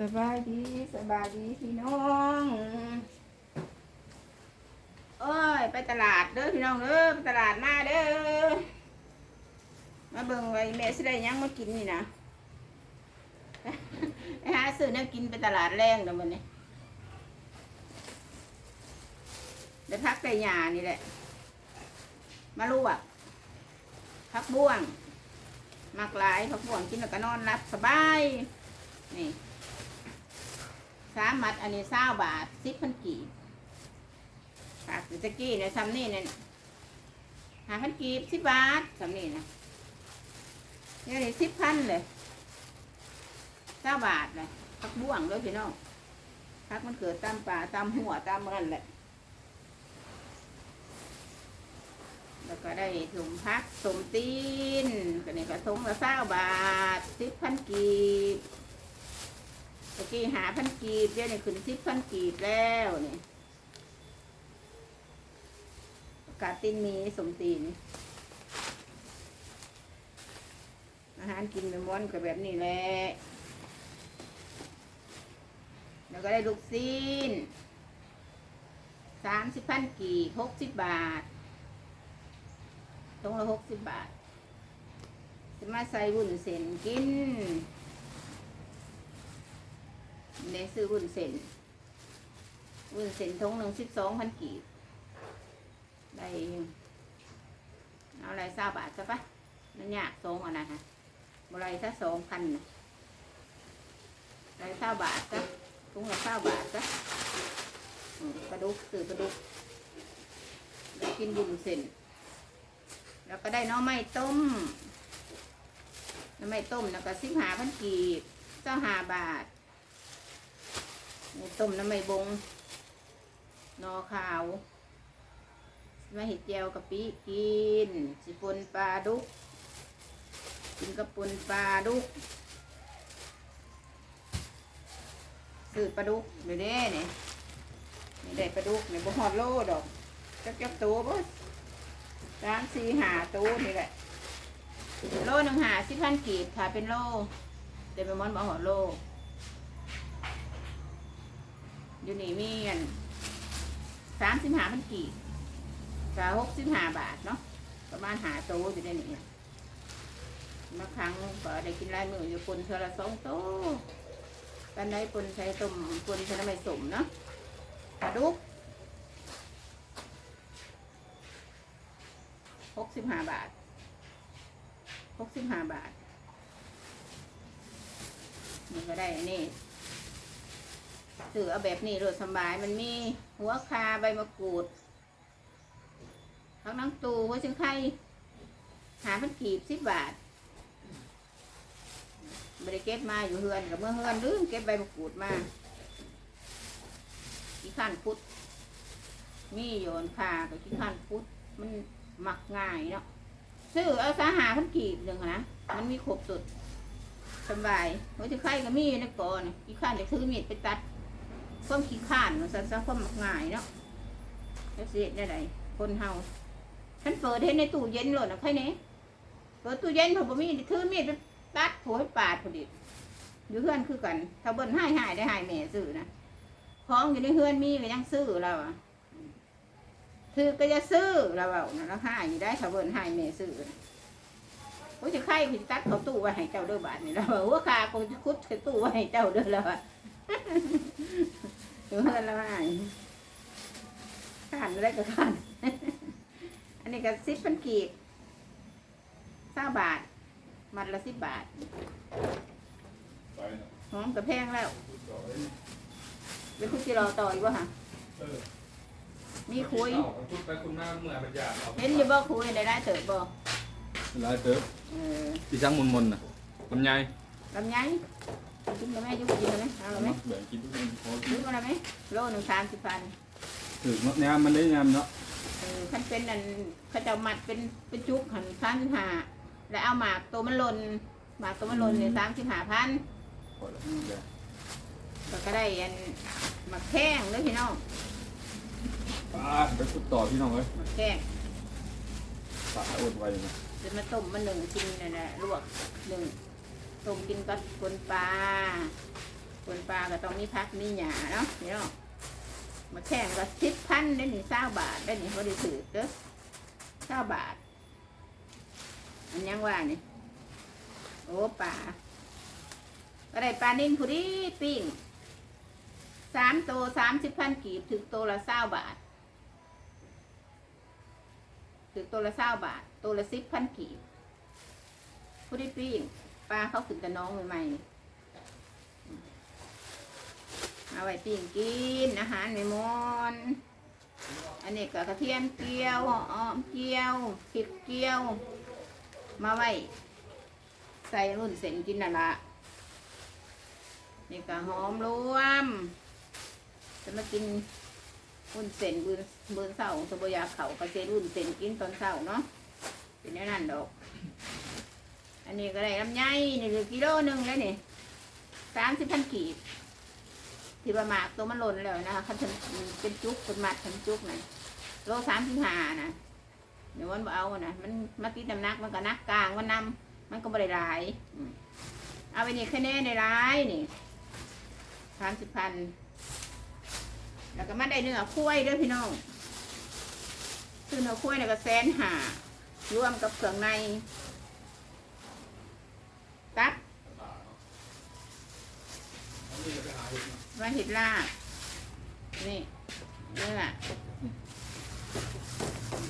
สบายดีสบายดีพี่น้องโอ้ยไปตลาดเด้อพี่น้องเด้อไปตลาดมาเด้อมาเบิ่งไว้แม่สิได้ยังมากินนี่นะไปหาซื้อแนวกินไปตลาดแรงเด้อมันนี้ได้พักได้หยานี่แหละมาลวกพักบ่วงมักหลายพักบ่วงกินแล้วก็นอนรับสบายนี่ สามมัดอันนี้เศร้าบาทสิบพันกีบฝากตะกี้เนี่ยซ้ำนี่เนี่ยหาพันกีบสิบบาทซ้ำนี่นะเนี่ยนี่สิบพันเลยเศร้าบาทเลยพักบ่วงเลยพี่น้องพักมันเกิดตามป่าตามหัวตามมันแหละแล้วก็ได้ถุงพักสมตีนก็นี่ก็ถุงละเศร้าบาทสิบพันกีบ ตะกี้หาพันกีบเดี๋ยวนี้ขึ้นสิบพันกีบแล้วนี่กาตินมีสมตีนอาหารกินเป็นม้วนกับแบบนี้แหละแล้วก็ได้ลูกซีนสามสิบพันกีบหกสิบบาทตรงละหกสิบบาทจะมาใส่วุ้นเส้นกิน ในซื้อวุ้นเส้นวุ้นเส้นทงหนึ่งสิบสองพันกีบได้เอาอะไรเศร้าบาทซะปะนั่นยากสองอันนะฮะบไรซะสองพันนะไรเศร้าบาทซะทุงละเศร้าบาทซะอืมปลาดุกซื้อปลาดุกได้กินวุ้นเส้นแล้วก็ได้น้องไม้ต้มน้องไม้ต้มแล้วก็สิบหาพันกีบเจ้าหาบาท หมูต้มน้ำไม้บง นอขาวมาเห็ดเจียวกะปิกิน สิปนปลาดุก กินกระปุนปลาดุกซื้อปลาดุกเดี๋ยวนี้นี่ยนี่ได้ปลาดุกเนี่ยบ่ฮอดโลดอกจักจักตัวบ่สามสี่หาตู้นี่แหละ โลหนึ่งหาสิบพันกีบค่ะเป็นโลเดี๋ยวไปมอนบอหัวโล อยู่นี่มีอันสามสิบหาพันกีบกับหกสิบหาบาทเนาะประมาณหาโตอยู่ในนี้มาครั้งก็ได้กินลายมืออยู่ปนเทอละสองโตู้กันได้ปนใช้ต้มปนใช้น้ำไม่สมเนาะปลาดุกหกสิบห้าบาทหกสิบห้าบาทนี่ก็ได้อันนี่ ถือเอาแบบนี้รดสบายมันมีหัวคาใบมะกรูดทั้งน้ำตูหัวชิงไข่หาพันกีบสิบบาทบริเก็บมาอยู่เฮือนกับเมื่อเฮือนลืมเก็บใบมะกรูดมาขี้ข้านพุดมีโยนคากับขี้ข้านพุดมันหมักง่ายเนาะซื้อเอาสาหาพันกีบหนึ่งนะมันมีครบสุดสบายหัวจะไข่ก็มีอยู่ในก่อนขี้ข้านจะถือมีดไปตัด ความขี้ข้านมันสั่นๆความมักง่ายเนาะแล้วเสียได้ไดคนเฮาฉันเปิดให้ในตู้เย็นเลยนะใครเนี้เปิดตู้เย็นผมบ่มีถือมีดไปตัดผล่ให้ปาดพอดีอยู่เฮือนคือกันถ้าเบิ่นให้หายได้หายแม่ซื้อนะของอยู่ในเฮือนมีก็ยังซื้อเราอะคือก็จะซื้อเราเอานะเราหายอยู่ได้ถ้าเบิ่นหายแม่ซื้อนะโอ้จะไข่คุณตัดเขาตู้ไว้ให้เจ้าเด้อบาทนี่เราว่าคาคงจะคุดใส่ตู้ไว้ให้เจ้าเด้อแล้วอะ เดี๋ยวเฮือนเราหายขันอะไรก็ขันอันนี้ก็สิบพันกีบเก้าบาท มัดละสิบบาทไปนะหอมกับแพงแล้วต่อเลยเป็นคุณจิรอต่ออีกวะฮะเออมีคุยเอาคุณไปคุณมาเมื่อปัญญาเอาเห็นอยู่บ่คุยได้ได้เติบบ่ลายเติบเออพี่ช่างมนมนๆน่ะลำไยลำไย กินกับแม่อยุกินกับแม่เอากับแม่แบ่งกินทุกคนพอซื้อมาแล้วไหมโลหนึ่งสามสิบพันถือเนาะแนมมันได้แนมเนาะเออคันเป็นอันเขาจะเอามัดเป็นเป็นจุกหันสามสิบห้าแล้วเอาหมากตัวมันหล่นหมากตัวมันหล่นเนี่ยสามสิบห้าพันพอแล้วเดี๋ยวก็ก็ได้อันหมักแข้งเลยพี่น้องป้าไปขุดต่อพี่น้องเอ้ยหมักแข้งป้าอดไว้นะจะมาต้มมาหนึ่งกินนั่นแหละลวกหนึ่ง ต้มกินกับคนปลาคนปลาก็ต้องมีพักมีหยาเนาะพี่น้องมาแข่งก็สิบพันได้หนึ่งเศร้าบาทได้หนึ่งบริสุทธิ์เด้อเศร้าบาท อันยังว่านี่โอ้ปลาก็ได้ปลานิ่นผู้ดีปิ้งสามโตสามสิบพันกีบถึงโตละเศร้าบาทถึงตัวละเศร้าบาทตัวละสิบพันกีบผู้ด้ปิ้ง ปลาเขาขึ้นแต่น้องใหม่ๆเอาไว้ปิ้งกินอาหารในมอนอันนี้ก็กระเทียมเจียวอ้อมเจียวพริกเจียว มาไว้ ใส่รุ่นเส้นกินน่ะละนี่ก็หอมรวม จะมากินรุ่นเส้นบืนบืนเสาสบอยาเขาก็เจรุ่นเส้นกินตอนเสาเนาะเป็นแนวนั้นดอก อันนี้ก็ได้ลำไยนี่เหลือกิโลหนึ่งแล้วนี่สามสิบพันกีบที่ประมาตัวมันหล่นแล้วนะคะคันเป็นจุกเป็นมัดเป็นจุกน่ะโลสามสิบห้านะเดี๋ยววันบ่เอานะมันมาติดน้ำหนักมันก็นักกลางมันนำมันก็บริหลายเอาไปนี่แค่แน่ในร้ายนี่สามสิบพันแล้วก็มาได้เนื้อคุ้ยด้วยพี่น้องซื้อเนื้อคุ้ยเนี่ยก็แสนหารวมกับเครื่องในตับ เอานี่ไปหาเห็ดมามาเห็ดลาบนี่เนื้อ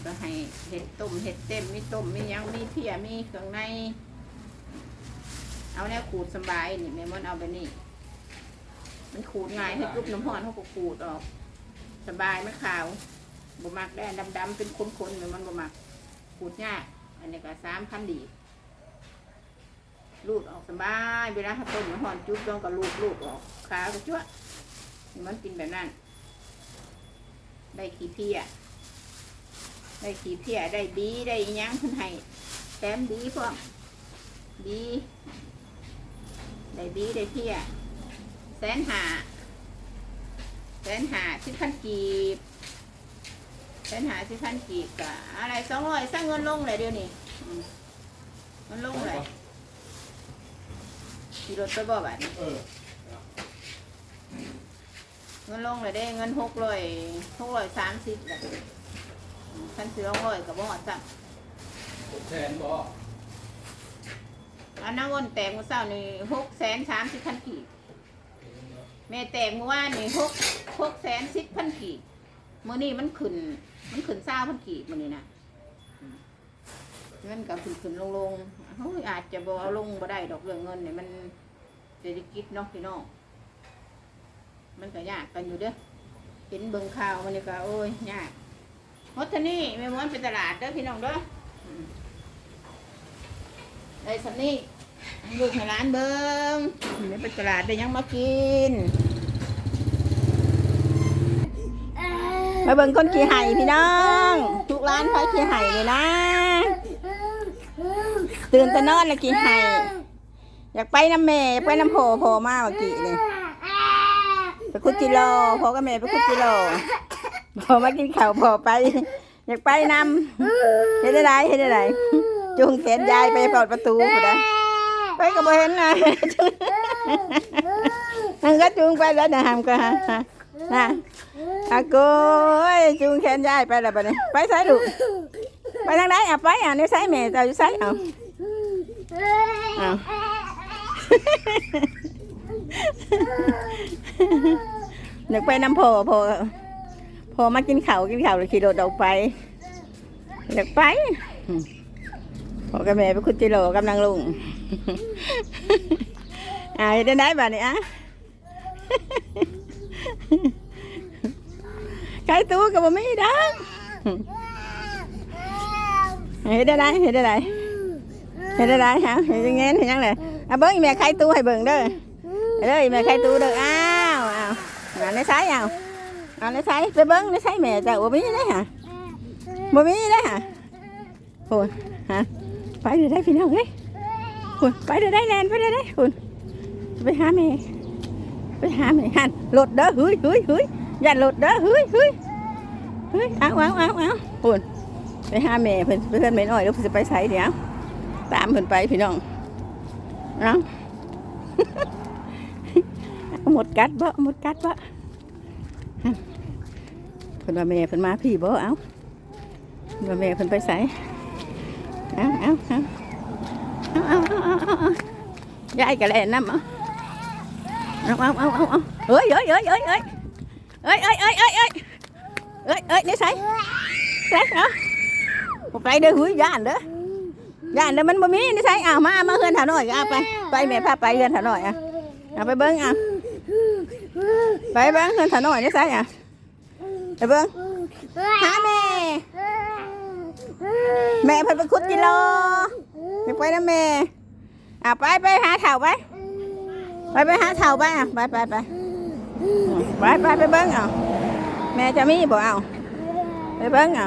ก็ให้เห็ดต้มเห็ดเต็มมีต้มมียังมีเพียมีเครื่องใน เอาแนวขูดสบายนี่แม่มอนเอาไปนี่ มันขูดง่ายให้กรุบน้ำหอนเขาก็ขูดออก สบายไม่ขาวบ่มักแดงดำๆเป็นคนๆเหมือนมันบ่มักขูดยากอันนี้ก็สามพันดีรูดออกสบายเวลาถ้าต้มน้ำหอนจุ๊บต้องก็รูดรูดออกขาวก็จ้วะ มันกินแบบนั้น ได้ขี้เพี้ย ได้ขี้เพี้ย ได้ดีได้ยังขึ้นให้แถมดีพร้อมดีได้ดีได้เพี้ย แสนหา แสนหาสิบพันกีบ แสนหาสิบพันกีบกะอะไรสองร้อยสร้างเงินลงเลยเดี๋ยวนี้มเงินลงเลยขี่รถไปบ่บัดนี้ เออเงินลงเลยได้เงินหกร้อยหกร้อยสามสิบเลยพันสี่ร้อยกับบ่หอดจังผมแทนบ่อันนั้นเงินแตกเมื่อเช้านี่หกแสนสามสิบพันกีบแม่แตกเมื่อวานนี่หกหกแสนสิบพันกีบมื่อนี้มันขึ้น มันขึ้นเศร้าพันกีบมื่อนี้นะอืมเงินกับขึ้นขึ้นลงลงเฮ้ยอาจจะบเอาลงบ่ได้ดอกเรื่องเงินเนี่ยมันเศรษฐกิจเนาะพี่น้อง มันก็ยากกันอยู่เด้อเห็นเบิ่งข่าวมันนี่ก็โอ้ยยากฮอตเทนี่แม่ม้วนเป็นตลาดเด้อพี่น้องเด้อได้สันนี่ลูกให้ร้านเบิ่งนี่ไปตลาดได้ยังมากินมาเบิ่งคนขี่ไห่พี่น้องทุกร้านคอยขี่ไห่เลยนะ ตื่นแต่นอนแล้วขี่ไห่อยากไปน้ำแม่อยากไปน้ำโพโพมาเมื่อกี้นี่ ไปคุดจิโลพอกับแม่ไปคุดจิโลพอมากินข้าวพอไป อยากไปนำเห็นได้ไรเห็นได้ไรจูงแขนยายไปเปิดประตูกูได้ไปก็บ่เห็นนะนั่นก็จูงไปแล้วนะหามก็ฮะนะอากูเอ้ยจูงแขนยายไปแล้วบัดนี้ไปใส่ลูกไปทางไหนอะไปอะนี่ใส่แม่เจ้าอยู่ใส่เอาเอา นึกไปน้ำโพโพโพมากินเขากินเขาเลยขี่รถออกไปอยากไปพอกับแม่ไปคุดจิโร่กำลังลุงอ่าเฮ็ดได้ไหนบ้านี้อะไก่ตู้กับบ่มีดังเฮ็ดได้ไหนเฮ็ดได้ไหนเฮ็ดได้ไหนฮะเฮ็ดยังไงเฮ็ดยังไงอะเบิ่งแม่ไข่ตู้ให้เบิ่งเด้อ เด้ออีแม่ไข่ตู้เด้ออ้าวอ้าวอ่าในไสเอาเอาในไสไปเบิ่งในไสแม่จ้าบ่มีได้ฮะบ่มีได้ฮะโหฮะไปเดี๋ยวได้พี่น้องเอ้ยโหไปเดี๋ยวได้แลนไปเดี๋ยวได้คุณไปหาแม่ไปหาแม่หันรถเด้อเฮ้ยเฮ้ยเฮ้ยอย่าหลุดเด้อเฮ้ยเฮ้ยเฮ้ยเอาเอาเอาเอาคุณไปหาแม่เพิ่นเพื่อนแม่น้อยเดี๋ยวจะไปไสเดี๋ยวตามเพิ่นไปพี่น้องเอา หมดกัดบ่หมดกัดบ่เพิ่นว่าแม่เพิ่นมาพี่บ่เอ้าเพิ่นว่าแม่เพิ่นไปไสเอ้าเอ้าเอ้าเอ้าเอ้าเอ้าเอ้าเอ้าเอ้ายายก็แล่นน้ำเอาเอาเอาเอาเอาเอาเอ้ยเอ้ยเอ้ยเอ้ยเอ้ยเอ้ยเอ้ยเอ้ยเอ้ยเอ้ยเอ้ยเอ้ยนี่ไสไสเอ้าบ่ไปเด้อหุ้ยย่านเด้อย่านเด้อมันบ่มีนี่ไสอ้ามามาเฮือนถาหน่อยเอาไปไปแม่พาไปเฮือนถาหน่อยอะเอาไปเบิ่งอะ ไปเบิ้งเงินถนนนี่ใช่อะไปเบิ้งหาแม่ แม่เพิ่นไปขุดกิโลไปไปนะแม่อะไปไปหาเถ่าไปไปไปหาเถ่าไปอะไปไปไปไปไปไปเบิ้งเอาแม่จะมีบ่เอาไปเบิ้งเอา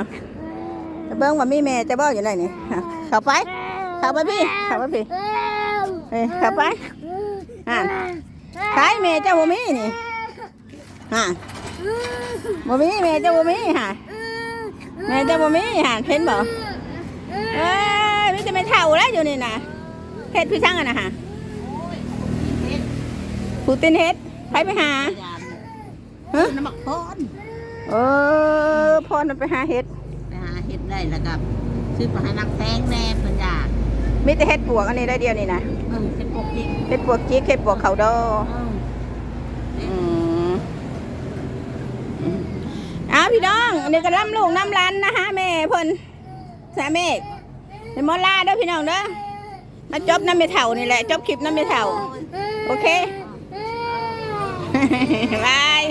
ไปเบิ้งว่ามีแม่จะบ่อยู่ไหนนี่เข้าไปเข้าไปพี่เข้าไปพี่เอ้เข้าไปอะ ขายแม่เจ้าบ่มีนี่ฮะบ่มีแม่เจ้าบ่มีฮะแม่เจ้าบ่มีฮะเห็นบ่เอ้ยมีแต่ไม่เท่าแล้วอยู่นี่นะเฮ็ดพี่ช่างอะนะฮะผู้ตินเฮ็ดไปไปหาฮะน้ำมักพรเออพรมันไปหาเฮ็ดไปหาเห็ดได้แล้วกับซื้อไปให้นักแตงแน่เพิ่นอยาก มีแต่เฮ็ดปวกอันนี้ได้เดียวนี่นะเออเป็นปกติเฮ็ดปวกจิกเฮ็ดปวกเขาดอเอออืมอืมอ้าวพี่น้องอันนี้ก็น้ำลูกน้ำร้านนะฮะแม่เพิ่นสามีเป็นหมอลาเด้อพี่น้องเด้อมาจบน้ำเมเท่านี่แหละจบคลิปน้ำเมเท่าโอเค บาย